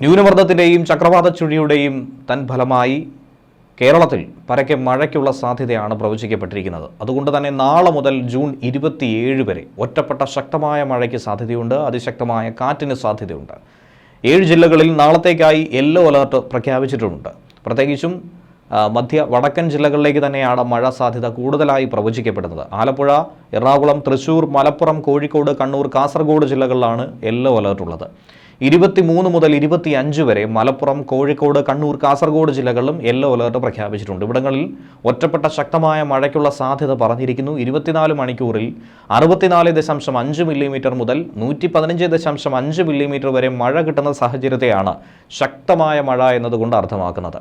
ന്യൂനമർദ്ദത്തിന്റെയും ചക്രവാത ചുഴിയുടെയും തൻ ഫലമായി കേരളത്തിൽ പരക്കെ മഴയ്ക്കുള്ള സാധ്യതയാണ് പ്രവചിക്കപ്പെട്ടിരിക്കുന്നത്. അതുകൊണ്ട് തന്നെ നാളെ മുതൽ ജൂൺ ഇരുപത്തിയേഴ് വരെ ഒറ്റപ്പെട്ട ശക്തമായ മഴയ്ക്ക് സാധ്യതയുണ്ട് അതിശക്തമായ കാറ്റിന് സാധ്യതയുണ്ട്. ഏഴ് ജില്ലകളിൽ നാളത്തേക്കായി യെല്ലോ അലർട്ട് പ്രഖ്യാപിച്ചിട്ടുണ്ട് പ്രത്യേകിച്ചും മധ്യ വടക്കൻ ജില്ലകളിലേക്ക് തന്നെയാണ് മഴ സാധ്യത കൂടുതലായി പ്രവചിക്കപ്പെടുന്നത്. ആലപ്പുഴ എറണാകുളം തൃശൂർ മലപ്പുറം കോഴിക്കോട് കണ്ണൂർ കാസർഗോഡ് ജില്ലകളിലാണ് യെല്ലോ അലേർട്ടുള്ളത്. ഇരുപത്തിമൂന്ന് മുതൽ ഇരുപത്തി അഞ്ച് വരെ മലപ്പുറം കോഴിക്കോട് കണ്ണൂർ കാസർഗോഡ് ജില്ലകളിലും യെല്ലോ അലേർട്ട് പ്രഖ്യാപിച്ചിട്ടുണ്ട്. ഇവിടങ്ങളിൽ ഒറ്റപ്പെട്ട ശക്തമായ മഴയ്ക്കുള്ള സാധ്യത പറഞ്ഞിരിക്കുന്നു. ഇരുപത്തിനാല് മണിക്കൂറിൽ അറുപത്തിനാല് ദശാംശം അഞ്ച് മില്ലിമീറ്റർ മുതൽ നൂറ്റി പതിനഞ്ച് ദശാംശം അഞ്ച് മില്ലിമീറ്റർ വരെ മഴ കിട്ടുന്ന സാഹചര്യത്തെയാണ് ശക്തമായ മഴ എന്നതുകൊണ്ട് അർത്ഥമാക്കുന്നത്.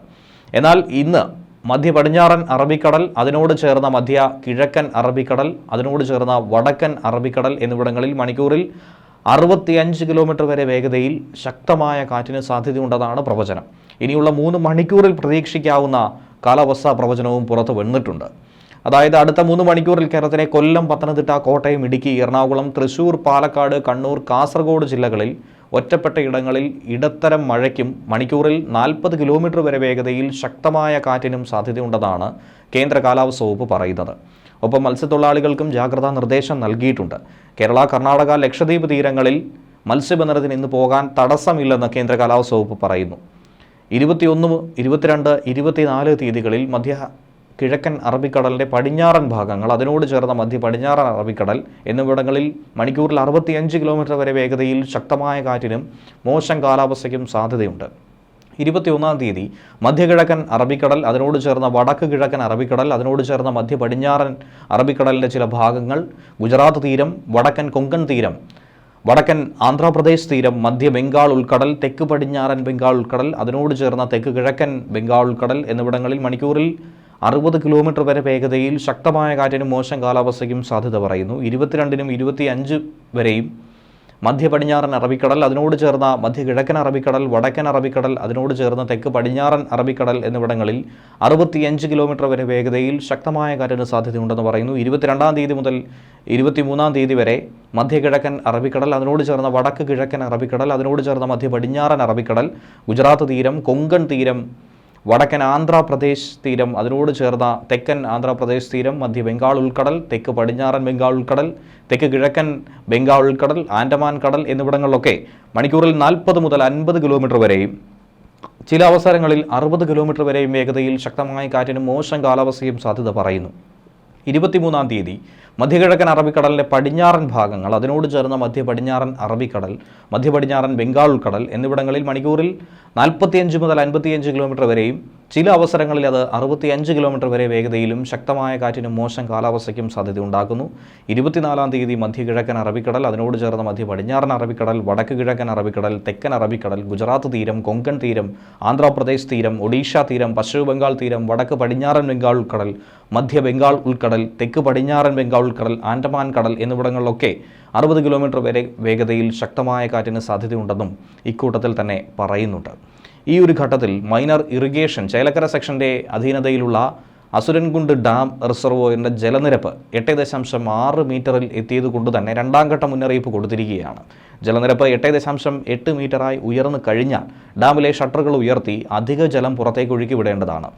എന്നാൽ ഇന്ന് മധ്യ പടിഞ്ഞാറൻ അറബിക്കടൽ അതിനോട് ചേർന്ന മധ്യ കിഴക്കൻ അറബിക്കടൽ അതിനോട് ചേർന്ന വടക്കൻ അറബിക്കടൽ എന്നിവിടങ്ങളിൽ മണിക്കൂറിൽ അറുപത്തിയഞ്ച് കിലോമീറ്റർ വരെ വേഗതയിൽ ശക്തമായ കാറ്റിന് സാധ്യതയുണ്ടെന്നാണ് പ്രവചനം. ഇനിയുള്ള മൂന്ന് മണിക്കൂറിൽ പ്രതീക്ഷിക്കാവുന്ന കാലാവസ്ഥാ പ്രവചനവും പുറത്തു വന്നിട്ടുണ്ട്. അതായത് അടുത്ത മൂന്ന് മണിക്കൂറിൽ കേരളത്തിലെ കൊല്ലം പത്തനംതിട്ട കോട്ടയം ഇടുക്കി എറണാകുളം തൃശൂർ പാലക്കാട് കണ്ണൂർ കാസർഗോഡ് ജില്ലകളിൽ ഒറ്റപ്പെട്ട ഇടങ്ങളിൽ ഇടത്തരം മഴയ്ക്കും മണിക്കൂറിൽ നാൽപ്പത് കിലോമീറ്റർ വരെ വേഗതയിൽ ശക്തമായ കാറ്റിനും സാധ്യതയുണ്ടെന്നാണ് കേന്ദ്ര കാലാവസ്ഥ വകുപ്പ് പറയുന്നത്. ഒപ്പം മത്സ്യത്തൊഴിലാളികൾക്കും ജാഗ്രതാ നിർദ്ദേശം നൽകിയിട്ടുണ്ട്. കേരള കർണാടക ലക്ഷദ്വീപ് തീരങ്ങളിൽ മത്സ്യബന്ധനത്തിന് ഇന്ന് പോകാൻ തടസ്സമില്ലെന്ന് കേന്ദ്ര കാലാവസ്ഥ വകുപ്പ് പറയുന്നു. ഇരുപത്തിയൊന്ന് ഇരുപത്തിരണ്ട് ഇരുപത്തിനാല് തീയതികളിൽ മധ്യ കിഴക്കൻ അറബിക്കടലിന്റെ പടിഞ്ഞാറൻ ഭാഗങ്ങൾ അതിനോട് ചേർന്ന മധ്യ പടിഞ്ഞാറൻ അറബിക്കടൽ എന്നിവിടങ്ങളിൽ മണിക്കൂറിൽ അറുപത്തിയഞ്ച് കിലോമീറ്റർ വരെ വേഗതയിൽ ശക്തമായ കാറ്റിനും മോശം കാലാവസ്ഥയ്ക്കും സാധ്യതയുണ്ട്. ഇരുപത്തിയൊന്നാം തീയതി മധ്യകിഴക്കൻ അറബിക്കടൽ അതിനോട് ചേർന്ന വടക്ക് കിഴക്കൻ അറബിക്കടൽ അതിനോട് ചേർന്ന മധ്യ പടിഞ്ഞാറൻ അറബിക്കടലിന്റെ ചില ഭാഗങ്ങൾ ഗുജറാത്ത് തീരം വടക്കൻ കൊങ്കൺ തീരം വടക്കൻ ആന്ധ്രാപ്രദേശ് തീരം മധ്യ ബംഗാൾ ഉൾക്കടൽ തെക്ക് പടിഞ്ഞാറൻ ബംഗാൾ ഉൾക്കടൽ അതിനോട് ചേർന്ന തെക്ക് കിഴക്കൻ ബംഗാൾ ഉൾക്കടൽ എന്നിവിടങ്ങളിൽ മണിക്കൂറിൽ അറുപത് കിലോമീറ്റർ വരെ വേഗതയിൽ ശക്തമായ കാറ്റിനും മോശം കാലാവസ്ഥയ്ക്കും സാധ്യത പറയുന്നു. ഇരുപത്തിരണ്ടിനും ഇരുപത്തിയഞ്ച് വരെയും മധ്യ പടിഞ്ഞാറൻ അറബിക്കടൽ അതിനോട് ചേർന്ന മധ്യ കിഴക്കൻ അറബിക്കടൽ വടക്കൻ അറബിക്കടൽ അതിനോട് ചേർന്ന തെക്ക് പടിഞ്ഞാറൻ അറബിക്കടൽ എന്നിവിടങ്ങളിൽ അറുപത്തിയഞ്ച് കിലോമീറ്റർ വരെ വേഗതയിൽ ശക്തമായ കാറ്റിന് സാധ്യതയുണ്ടെന്ന് പറയുന്നു. ഇരുപത്തിരണ്ടാം തീയതി മുതൽ ഇരുപത്തിമൂന്നാം തീയതി വരെ മധ്യ കിഴക്കൻ അറബിക്കടൽ അതിനോട് ചേർന്ന വടക്ക് കിഴക്കൻ അറബിക്കടൽ അതിനോട് ചേർന്ന മധ്യ പടിഞ്ഞാറൻ അറബിക്കടൽ ഗുജറാത്ത് തീരം കൊങ്കൺ തീരം വടക്കൻ ആന്ധ്രാപ്രദേശ് തീരം അതിനോട് ചേർന്ന തെക്കൻ ആന്ധ്രാപ്രദേശ് തീരം മധ്യ ബംഗാൾ ഉൾക്കടൽ തെക്ക് പടിഞ്ഞാറൻ ബംഗാൾ ഉൾക്കടൽ തെക്ക് കിഴക്കൻ ബംഗാൾ ഉൾക്കടൽ ആൻഡമാൻ കടൽ എന്നിവിടങ്ങളിലൊക്കെ മണിക്കൂറിൽ നാൽപ്പത് മുതൽ അൻപത് കിലോമീറ്റർ വരെയും ചില അവസരങ്ങളിൽ അറുപത് കിലോമീറ്റർ വരെയും വേഗതയിൽ ശക്തമായ കാറ്റിനും മോശം കാലാവസ്ഥയും സാധ്യത പറയുന്നു. ഇരുപത്തിമൂന്നാം തീയതി മധ്യകിഴക്കൻ അറബിക്കടലിന്റെ പടിഞ്ഞാറൻ ഭാഗങ്ങൾ അതിനോട് ചേർന്ന മധ്യ പടിഞ്ഞാറൻ അറബിക്കടൽ മധ്യ പടിഞ്ഞാറൻ ബംഗാൾ ഉൾക്കടൽ എന്നിവിടങ്ങളിൽ മണിക്കൂറിൽ നാൽപ്പത്തിയഞ്ച് മുതൽ അൻപത്തിയഞ്ച് കിലോമീറ്റർ വരെയും ചില അവസരങ്ങളിൽ അത് അറുപത്തിയഞ്ച് കിലോമീറ്റർ വരെ വേഗതയിലും ശക്തമായ കാറ്റിനും മോശം കാലാവസ്ഥയ്ക്കും സാധ്യതയുണ്ടാക്കുന്നു. ഇരുപത്തിനാലാം തീയതി മധ്യ കിഴക്കൻ അറബിക്കടൽ അതിനോട് ചേർന്ന മധ്യ പടിഞ്ഞാറൻ അറബിക്കടൽ വടക്ക് കിഴക്കൻ അറബിക്കടൽ തെക്കൻ അറബിക്കടൽ ഗുജറാത്ത് തീരം കൊങ്കൺ തീരം ആന്ധ്രാപ്രദേശ് തീരം ഒഡീഷ തീരം പശ്ചിമ ബംഗാൾ തീരം വടക്ക് പടിഞ്ഞാറൻ ബംഗാൾ ഉൾക്കടൽ മധ്യ ബംഗാൾ ഉൾക്കടൽ തെക്ക് പടിഞ്ഞാറൻ ബംഗാൾ ഉൾക്കടൽ ആൻഡമാൻ കടൽ എന്നിവിടങ്ങളിലൊക്കെ അറുപത് കിലോമീറ്റർ വരെ വേഗതയിൽ ശക്തമായ കാറ്റിന് സാധ്യതയുണ്ടെന്നും ഇക്കൂട്ടത്തിൽ തന്നെ പറയുന്നുണ്ട്. ഈ ഒരു ഘട്ടത്തിൽ മൈനർ ഇറിഗേഷൻ ചേലക്കര സെക്ഷന്റെ അധീനതയിലുള്ള അസുരൻകുണ്ട് ഡാം റിസർവോയറിന്റെ ജലനിരപ്പ് എട്ട് ദശാംശം ആറ് മീറ്ററിൽ എത്തിയത് കൊണ്ട് തന്നെ രണ്ടാം ഘട്ട മുന്നറിയിപ്പ് കൊടുത്തിരിക്കുകയാണ്. ജലനിരപ്പ് എട്ട് ദശാംശം എട്ട് മീറ്ററായി ഉയർന്നു കഴിഞ്ഞാൽ ഡാമിലെ ഷട്ടറുകൾ ഉയർത്തി അധിക ജലം പുറത്തേക്ക് ഒഴുക്കി വിടേണ്ടതാണ്.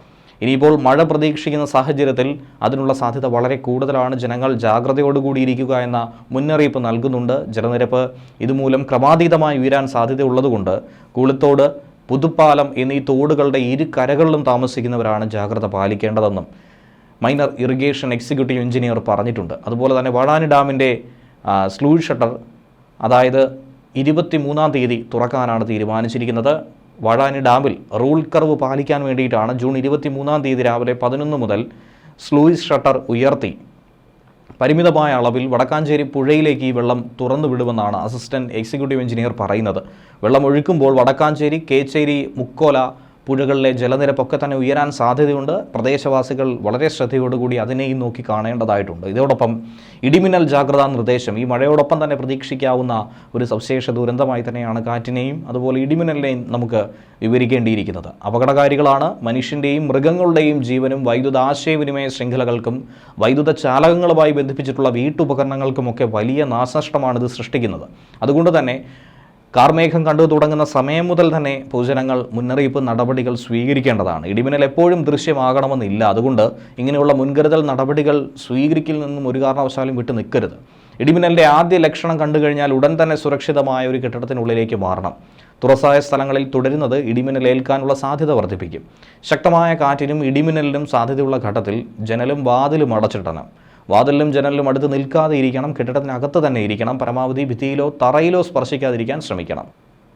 ഇനിയിപ്പോൾ മഴ പ്രതീക്ഷിക്കുന്ന സാഹചര്യത്തിൽ അതിനുള്ള സാധ്യത വളരെ കൂടുതലാണ്. ജനങ്ങൾ ജാഗ്രതയോടുകൂടി ഇരിക്കുക എന്ന മുന്നറിയിപ്പ് നൽകുന്നുണ്ട്. ജലനിരപ്പ് ഇതുമൂലം ക്രമാതീതമായി ഉയരാൻ സാധ്യതയുള്ളതുകൊണ്ട് കുളിത്തോട് പുതുപ്പാലം എന്നീ തോടുകളുടെ ഇരു കരകളിലും താമസിക്കുന്നവരാണ് ജാഗ്രത പാലിക്കേണ്ടതെന്നും മൈനർ ഇറിഗേഷൻ എക്സിക്യൂട്ടീവ് എഞ്ചിനീയർ പറഞ്ഞിട്ടുണ്ട്. അതുപോലെ തന്നെ വാഴാനി ഡാമിന്റെ സ്ലൂ ഷട്ടർ അതായത് ഇരുപത്തി മൂന്നാം തീയതി തുറക്കാനാണ് തീരുമാനിച്ചിരിക്കുന്നത്. വാഴാനി ഡാമിൽ റൂൾ കർവ് പാലിക്കാൻ വേണ്ടിയിട്ടാണ് ജൂൺ ഇരുപത്തി മൂന്നാം തീയതി രാവിലെ പതിനൊന്ന് മുതൽ സ്ലൂയിസ് ഷട്ടർ ഉയർത്തി. പരിമിതമായ അളവിൽ വടക്കാഞ്ചേരി പുഴയിലേക്ക് ഈ വെള്ളം തുറന്നു വിടുമെന്നാണ് അസിസ്റ്റന്റ് എക്സിക്യൂട്ടീവ് എഞ്ചിനീയർ പറയുന്നത്. വെള്ളം ഒഴുക്കുമ്പോൾ വടക്കാഞ്ചേരി കേച്ചേരി മുക്കോല പുഴകളിലെ ജലനിരപ്പൊക്കെ തന്നെ ഉയരാൻ സാധ്യതയുണ്ട്. പ്രദേശവാസികൾ വളരെ ശ്രദ്ധയോടുകൂടി അതിനെയും നോക്കി കാണേണ്ടതായിട്ടുണ്ട്. ഇതോടൊപ്പം ഇടിമിന്നൽ ജാഗ്രതാ നിർദ്ദേശം ഈ മഴയോടൊപ്പം തന്നെ പ്രതീക്ഷിക്കാവുന്ന ഒരു സവിശേഷ ദുരന്തമായി തന്നെയാണ് കാറ്റിനെയും അതുപോലെ ഇടിമിന്നലിനെയും നമുക്ക് വിവരിക്കേണ്ടിയിരിക്കുന്നത്. അപകടകാരികളാണ് മനുഷ്യന്റെയും മൃഗങ്ങളുടെയും ജീവനും വൈദ്യുത ആശയവിനിമയ ശൃംഖലകൾക്കും വൈദ്യുത ചാലകങ്ങളുമായി ബന്ധിപ്പിച്ചിട്ടുള്ള വീട്ടുപകരണങ്ങൾക്കുമൊക്കെ വലിയ നാശനഷ്ടമാണ് ഇത് സൃഷ്ടിക്കുന്നത്. അതുകൊണ്ട് തന്നെ കാർമേഘം കണ്ടു തുടങ്ങുന്ന സമയം മുതൽ തന്നെ പൊതുജനങ്ങൾ മുന്നറിയിപ്പ് നടപടികൾ സ്വീകരിക്കേണ്ടതാണ്. ഇടിമിന്നൽ എപ്പോഴും ദൃശ്യമാകണമെന്നില്ല. അതുകൊണ്ട് ഇങ്ങനെയുള്ള മുൻകരുതൽ നടപടികൾ സ്വീകരിക്കൽ നിന്നും ഒരു കാരണവശാലും വിട്ടു നിൽക്കരുത്. ഇടിമിന്നലിന്റെ ആദ്യ ലക്ഷണം കണ്ടു കഴിഞ്ഞാൽ ഉടൻ തന്നെ സുരക്ഷിതമായ ഒരു കെട്ടിടത്തിനുള്ളിലേക്ക് മാറണം. തുറസായ സ്ഥലങ്ങളിൽ തുടരുന്നത് ഇടിമിന്നൽ ഏൽക്കാനുള്ള സാധ്യത വർദ്ധിപ്പിക്കും. ശക്തമായ കാറ്റിനും ഇടിമിന്നലിനും സാധ്യതയുള്ള ഘട്ടത്തിൽ ജനലും വാതിലും അടച്ചിടണം. വാതിലിലും ജനലിലും അടുത്ത് നിൽക്കാതെ ഇരിക്കണം കെട്ടിടത്തിനകത്ത് തന്നെ ഇരിക്കണം പരമാവധി ഭിത്തിയിലോ തറയിലോ സ്പർശിക്കാതിരിക്കാൻ ശ്രമിക്കണം.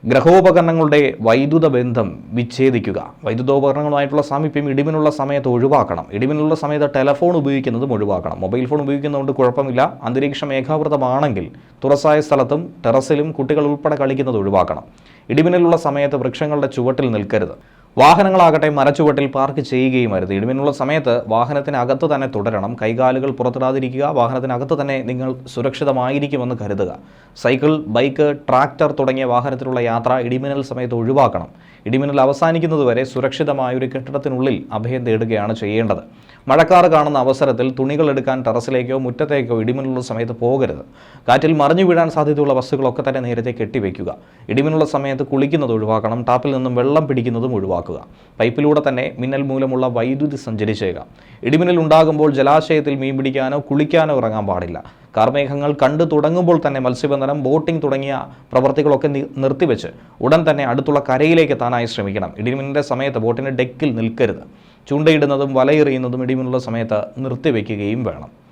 ഗ്രഹോപകരണങ്ങളുടെ വൈദ്യുത ബന്ധം വിച്ഛേദിക്കുക. വൈദ്യുതോപകരണങ്ങളുമായിട്ടുള്ള സാമീപ്യം ഇടിമിനുള്ള സമയത്ത് ഒഴിവാക്കണം. ഇടിമിനുള്ള സമയത്ത് ടെലഫോൺ ഉപയോഗിക്കുന്നതും ഒഴിവാക്കണം. മൊബൈൽ ഫോൺ ഉപയോഗിക്കുന്നതുകൊണ്ട് കുഴപ്പമില്ല. അന്തരീക്ഷം ഏകാവൃതമാണെങ്കിൽ തുറസായ സ്ഥലത്തും ടെറസിലും കുട്ടികൾ ഉൾപ്പെടെ കളിക്കുന്നത് ഒഴിവാക്കണം. ഇടിമിന്നലുള്ള സമയത്ത് വൃക്ഷങ്ങളുടെ ചുവട്ടിൽ നിൽക്കരുത്. വാഹനങ്ങളാകട്ടെ മരച്ചുവട്ടിൽ പാർക്ക് ചെയ്യുകയും അരുത് ഇടിമിന്നുള്ള സമയത്ത് വാഹനത്തിനകത്ത് തന്നെ തുടരണം. കൈകാലുകൾ പുറത്തിടാതിരിക്കുക വാഹനത്തിനകത്ത് തന്നെ നിങ്ങൾ സുരക്ഷിതമായിരിക്കുമെന്ന് കരുതുക. സൈക്കിൾ ബൈക്ക് ട്രാക്ടർ തുടങ്ങിയ വാഹനത്തിലുള്ള യാത്ര ഇടിമിന്നൽ സമയത്ത് ഒഴിവാക്കണം. ഇടിമിന്നൽ അവസാനിക്കുന്നതുവരെ സുരക്ഷിതമായ ഒരു കെട്ടിടത്തിനുള്ളിൽ അഭയം തേടുകയാണ് ചെയ്യേണ്ടത്. മഴക്കാറ് കാണുന്ന അവസരത്തിൽ തുണികൾ എടുക്കാൻ ടെറസിലേക്കോ മുറ്റത്തേക്കോ ഇടിമിന്നുള്ള സമയത്ത് പോകരുത്. കാറ്റിൽ മറിഞ്ഞു വീഴാൻ സാധ്യതയുള്ള വസ്തുക്കളൊക്കെ തന്നെ നേരത്തെ കെട്ടിവെക്കുക. ഇടിമിന്നുള്ള സമയത്ത് കുളിക്കുന്നത് ഒഴിവാക്കണം. ടാപ്പിൽ നിന്നും വെള്ളം പിടിക്കുന്നതും ഒഴിവാക്കുക. പൈപ്പിലൂടെ തന്നെ മിന്നൽ മൂലമുള്ള വൈദ്യുതി സഞ്ചരിച്ചേക്കാം. ഇടിമിന്നൽ ഉണ്ടാകുമ്പോൾ ജലാശയത്തിൽ മീൻ പിടിക്കാനോ കുളിക്കാനോ ഇറങ്ങാൻ പാടില്ല. കാർമേഘങ്ങൾ കണ്ടു തുടങ്ങുമ്പോൾ തന്നെ മത്സ്യബന്ധനം ബോട്ടിംഗ് തുടങ്ങിയ പ്രവർത്തികളൊക്കെ നിർത്തിവെച്ച് ഉടൻ തന്നെ അടുത്തുള്ള കരയിലേക്ക് എത്താനായി ശ്രമിക്കണം. ഇടിമിന്നലിന്റെ സമയത്ത് ബോട്ടിന്റെ ഡെക്കിൽ നിൽക്കരുത്. ചൂണ്ടയിടുന്നതും വലയെറിയുന്നതും ഇടിമിന്നലുള്ള സമയത്ത് നിർത്തിവെക്കുകയും വേണം.